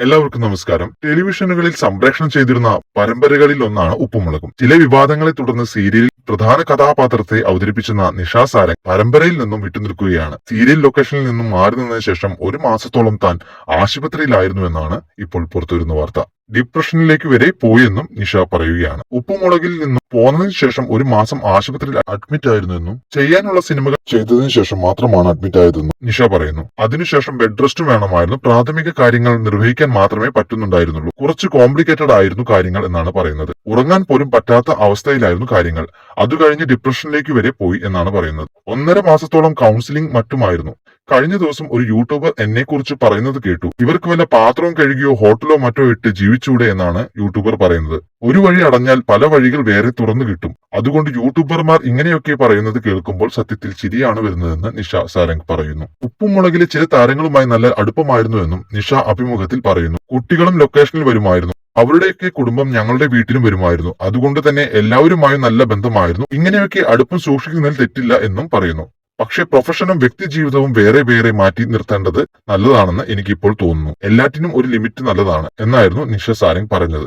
എല്ലാവർക്കും നമസ്കാരം. ടെലിവിഷനുകളിൽ സംപ്രേഷണം ചെയ്തിരുന്ന പരമ്പരകളിൽ ഒന്നാണ് ഉപ്പുമുളകും. ചില വിവാദങ്ങളെ തുടർന്ന് സീരിയലിൽ പ്രധാന കഥാപാത്രത്തെ അവതരിപ്പിച്ചെന്ന നിഷാ സാരൻ പരമ്പരയിൽ നിന്നും വിട്ടുനിൽക്കുകയാണ് സീരിയൽ ലൊക്കേഷനിൽ നിന്നും മാറി നിന്നതിന് ശേഷം ഒരു മാസത്തോളം താൻ ആശുപത്രിയിലായിരുന്നു എന്നാണ് ഇപ്പോൾ പുറത്തുവരുന്ന വാർത്ത. ഡിപ്രഷനിലേക്ക് വരെ പോയെന്നും നിഷ പറയുകയാണ്. ഉപ്പുമുളകിൽ നിന്നും പോന്നതിന് ശേഷം ഒരു മാസം ആശുപത്രിയിൽ അഡ്മിറ്റ് ആയിരുന്നെന്നും ചെയ്യാനുള്ള സിനിമകൾ ചെയ്തതിനു ശേഷം മാത്രമാണ് അഡ്മിറ്റ് ആയതെന്നും നിഷ പറയുന്നു. അതിനുശേഷം ബെഡ് റെസ്റ്റ് വേണമായിരുന്നു. പ്രാഥമിക കാര്യങ്ങൾ നിർവഹിക്കാൻ മാത്രമേ പറ്റുന്നുണ്ടായിരുന്നുള്ളൂ. കുറച്ച് കോംപ്ലിക്കേറ്റഡ് ആയിരുന്നു കാര്യങ്ങൾ എന്നാണ് പറയുന്നത്. ഉറങ്ങാൻ പോലും പറ്റാത്ത അവസ്ഥയിലായിരുന്നു കാര്യങ്ങൾ. അത് കഴിഞ്ഞ് ഡിപ്രഷനിലേക്ക് വരെ പോയി എന്നാണ് പറയുന്നത്. ഒന്നര മാസത്തോളം കൗൺസിലിംഗ് മറ്റുമായിരുന്നു. കഴിഞ്ഞ ദിവസം ഒരു യൂട്യൂബർ എന്നെ കുറിച്ച് പറയുന്നത് കേട്ടു. ഇവർക്ക് വല്ല പാത്രവും കഴുകിയോ ഹോട്ടലോ മറ്റോ ഇട്ട് ജീവിച്ചൂടെ എന്നാണ് യൂട്യൂബർ പറയുന്നത്. ഒരു വഴി അടഞ്ഞാൽ പല വഴികൾ വേറെ തുറന്നു കിട്ടും. അതുകൊണ്ട് യൂട്യൂബർമാർ ഇങ്ങനെയൊക്കെ പറയുന്നത് കേൾക്കുമ്പോൾ സത്യത്തിൽ ചിരിയാണ് വരുന്നതെന്ന് നിഷ സാരംഗ് പറയുന്നു. ഉപ്പും മുളകിലെ ചില താരങ്ങളുമായി നല്ല അടുപ്പമായിരുന്നുവെന്നും നിഷ അഭിമുഖത്തിൽ പറയുന്നു. കുട്ടികളും ലൊക്കേഷനിൽ വരുമായിരുന്നു. അവരുടെയൊക്കെ കുടുംബം ഞങ്ങളുടെ വീട്ടിലും വരുമായിരുന്നു. അതുകൊണ്ട് തന്നെ എല്ലാവരുമായും നല്ല ബന്ധമായിരുന്നു. ഇങ്ങനെയൊക്കെ അടുപ്പം സൂക്ഷിക്കുന്നതിൽ തെറ്റില്ല എന്നും പറയുന്നു. പക്ഷെ പ്രൊഫഷനും വ്യക്തി ജീവിതവും വേറെ വേറെ മാറ്റി നിർത്തേണ്ടത് നല്ലതാണെന്ന് എനിക്കിപ്പോൾ തോന്നുന്നു. എല്ലാറ്റിനും ഒരു ലിമിറ്റ് നല്ലതാണ് എന്നായിരുന്നു നിഷ സാരംഗ് പറഞ്ഞത്.